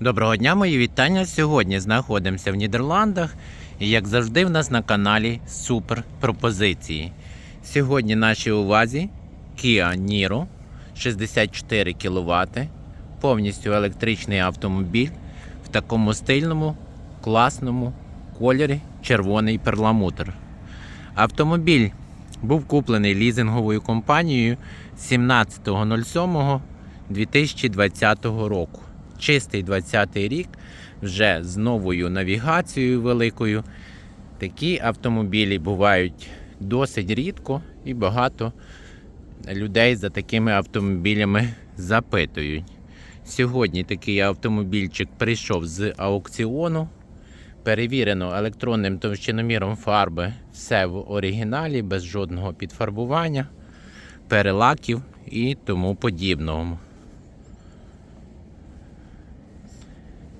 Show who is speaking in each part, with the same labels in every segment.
Speaker 1: Доброго дня, мої вітання. Сьогодні знаходимося в Нідерландах і, як завжди, в нас на каналі Супер пропозиції. Сьогодні нашій увазі Kia Niro 64 кВт, повністю електричний автомобіль в такому стильному, класному кольорі червоний перламутр. Автомобіль був куплений лізинговою компанією 17.07.2020 року. Чистий 20 рік, вже з новою навігацією великою. Такі автомобілі бувають досить рідко і багато людей за такими автомобілями запитують. Сьогодні такий автомобільчик прийшов з аукціону. Перевірено електронним товщиноміром фарби все в оригіналі, без жодного підфарбування, перелаків і тому подібного.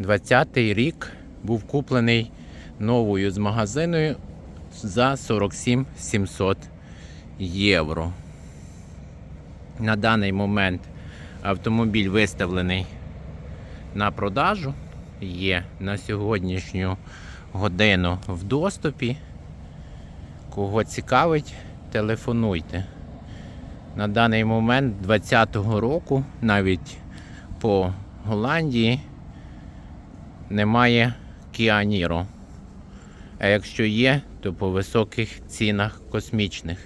Speaker 1: 20-й рік був куплений новою з магазиною за 47 700 євро. На даний момент автомобіль виставлений на продажу. Є на сьогоднішню годину в доступі. Кого цікавить, телефонуйте. На даний момент 2020 року навіть по Голландії немає Niro. А якщо є, то по високих цінах космічних.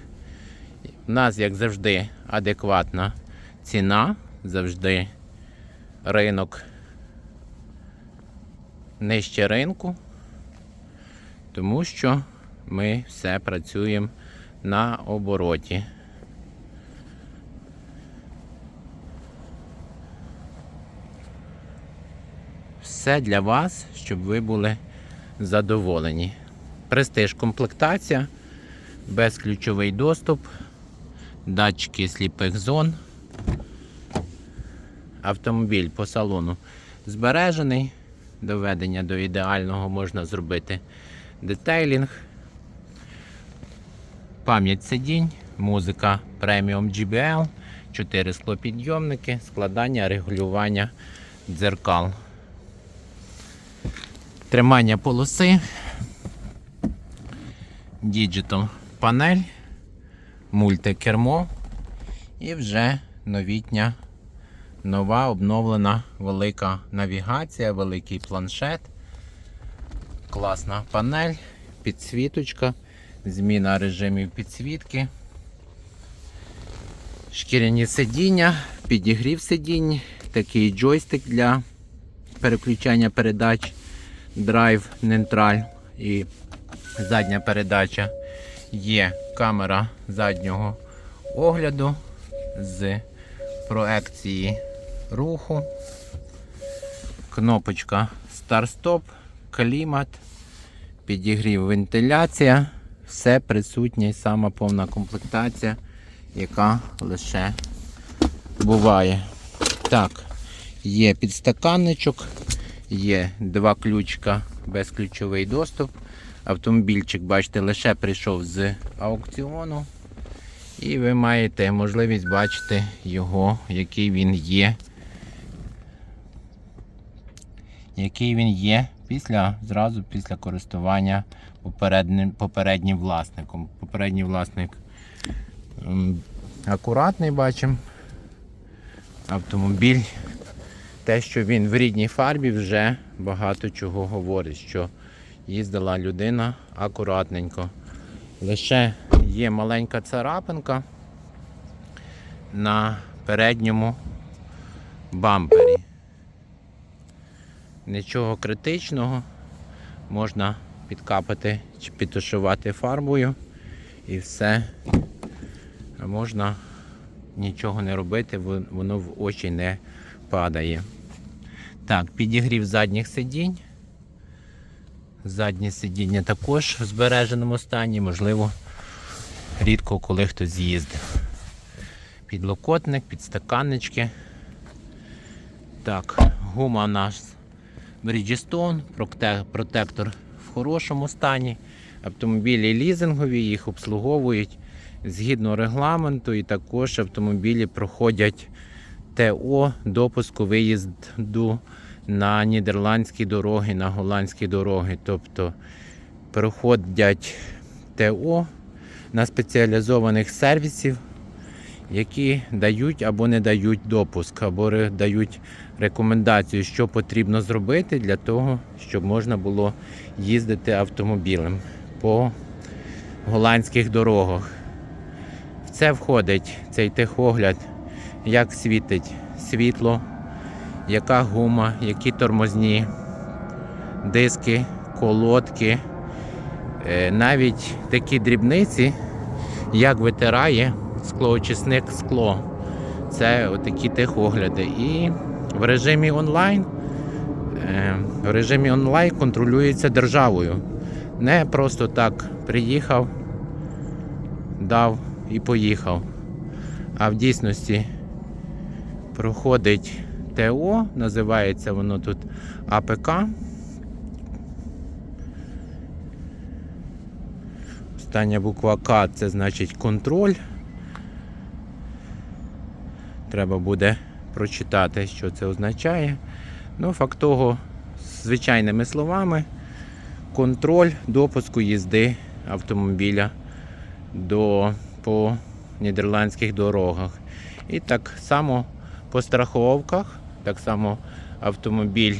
Speaker 1: У нас, як завжди, адекватна ціна, завжди ринок нижче ринку, тому що ми все працюємо на обороті. Все для вас, щоб ви були задоволені. Престиж комплектація, безключовий доступ, датчики сліпих зон. Автомобіль по салону збережений. Доведення до ідеального можна зробити детейлінг. Пам'ять сидінь, музика преміум GBL, 4 склопідйомники, складання, регулювання дзеркал. Тримання полоси, Digital панель, мультикермо. І вже новітня, нова обновлена велика навігація, великий планшет, класна панель, підсвіточка, зміна режимів підсвітки, шкіряні сидіння, підігрів сидінь, такий джойстик для переключання передач драйв, нейтраль і задня передача. Є камера заднього огляду з проекції руху, кнопочка старт-стоп, клімат, підігрів вентиляція, все присутнє і сама повна комплектація, яка лише буває. Так, є підстаканничок, Є два ключка, безключовий доступ. Автомобільчик, бачите, лише прийшов з аукціону. І ви маєте можливість бачити його, який він є. Який він є після, зразу після користування попереднім, попереднім власником. Попередній власник акуратний бачимо. Автомобіль те, що він в рідній фарбі, вже багато чого говорить, що їздила людина акуратненько. Лише є маленька царапинка на передньому бампері. Нічого критичного, можна підкапати чи підтушувати фарбою і все. Можна нічого не робити, воно в очі не падає. Так, підігрів задніх сидінь. Заднє сидіння також в збереженому стані, можливо, рідко коли хтось з'їздив. Підлокотник, підстаканнички. Так, гума у нас Bridgestone, протектор в хорошому стані. Автомобілі лізингові, їх обслуговують згідно регламенту, і також автомобілі проходять ТО допуску виїзду на нідерландські дороги, на голландські дороги. Тобто проходять ТО на спеціалізованих сервісів, які дають або не дають допуск, або дають рекомендацію, що потрібно зробити для того, щоб можна було їздити автомобілем по голландських дорогах. В це входить цей техогляд, як світить світло, яка гума, які тормозні диски, колодки, Е, навіть такі дрібниці, як витирає склоочисник скло. Це отакі техогляди. І в режимі онлайн, е, в режимі онлайн контролюється державою. Не просто так приїхав, дав і поїхав. А в дійсності проходить ТО, називається воно тут АПК. Остання буква К це значить контроль. Треба буде прочитати, що це означає. Ну, факт того, звичайними словами, контроль допуску їзди автомобіля до, по нідерландських дорогах. І так само по страховках, так само автомобіль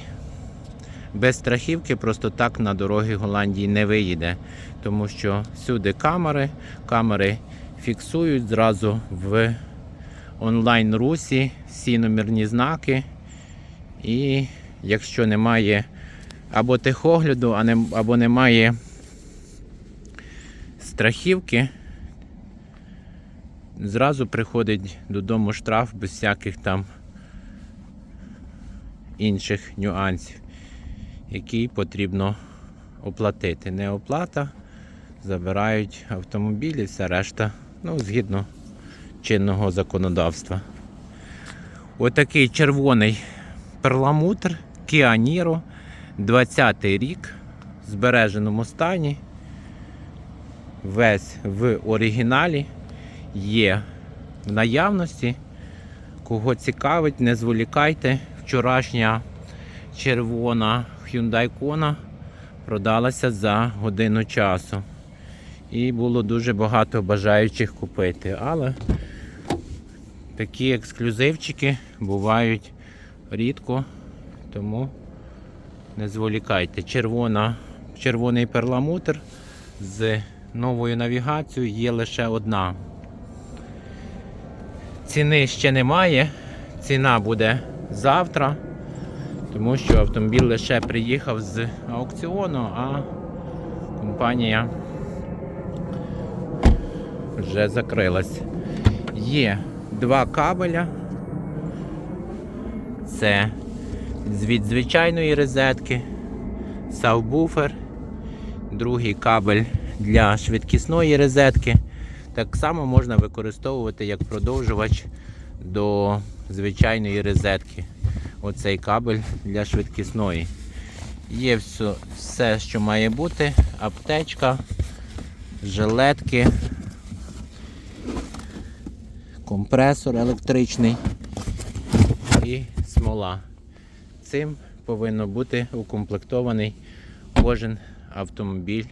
Speaker 1: без страхівки просто так на дороги Голландії не виїде, тому що всюди камери, камери фіксують зразу в онлайн русі всі номерні знаки. І якщо немає або техогляду, або немає страхівки, зразу приходить додому штраф без всяких там інших нюансів, які потрібно оплатити. Не оплата, забирають автомобілі, все решта, ну, згідно чинного законодавства. Отакий червоний перламутр Kia Niro, 20 рік, в збереженому стані. Весь в оригіналі є в наявності. Кого цікавить, не зволікайте. Вчорашня червона Hyundai Kona продалася за годину часу. І було дуже багато бажаючих купити. Але такі ексклюзивчики бувають рідко, тому не зволікайте. Червона, червоний перламутр з новою навігацією є лише одна. Ціни ще немає. Ціна буде завтра, тому що автомобіль лише приїхав з аукціону, а компанія вже закрилась. Є два кабеля. Це від звичайної розетки, сабвуфер, другий кабель для швидкісної розетки. Так само можна використовувати як продовжувач до звичайної розетки. Оцей кабель для швидкісної. Є все, що має бути, аптечка, жилетки, компресор електричний і смола. Цим повинно бути укомплектований кожен автомобіль,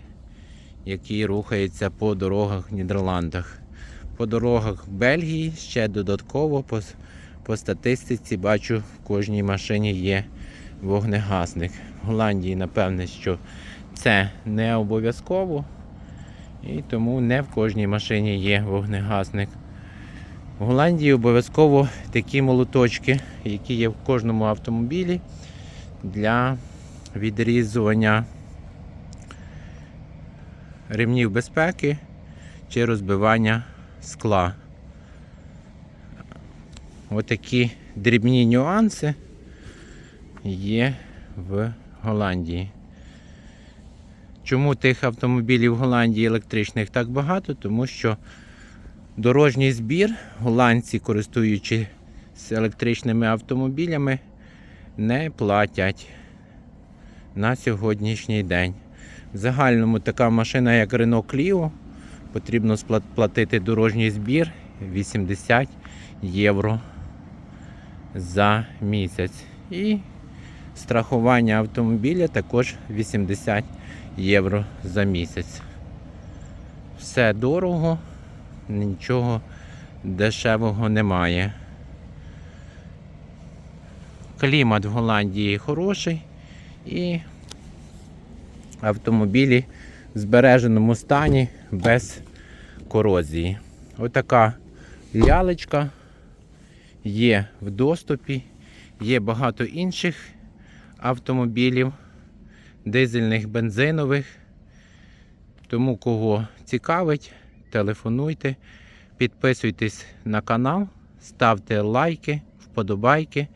Speaker 1: який рухається по дорогах в Нідерландах. По дорогах Бельгії ще додатково по, по статистиці бачу в кожній машині є вогнегасник. В Голландії, напевне, що це не обов'язково, і тому не в кожній машині є вогнегасник. В Голландії обов'язково такі молоточки, які є в кожному автомобілі для відрізування ремнів безпеки чи розбивання скла. Отакі дрібні нюанси є в Голландії. Чому тих автомобілів в Голландії електричних так багато? Тому що дорожній збір голландці, користуючись електричними автомобілями, не платять на сьогоднішній день. В загальному така машина, як Renault Clio, потрібно платити дорожній збір 80 євро за місяць. І Страхування автомобіля також 80 євро за місяць. Все дорого, нічого дешевого немає. Клімат в Голландії хороший і автомобілі в збереженому стані без корозії. Отака лялечка є в доступі, є багато інших автомобілів, дизельних, бензинових. Тому кого цікавить, телефонуйте, підписуйтесь на канал, ставте лайки, вподобайки.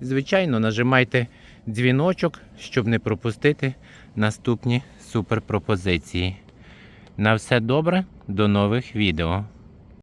Speaker 1: Звичайно, нажимайте дзвіночок, щоб не пропустити наступні суперпропозиції. На все добре, до нових відео.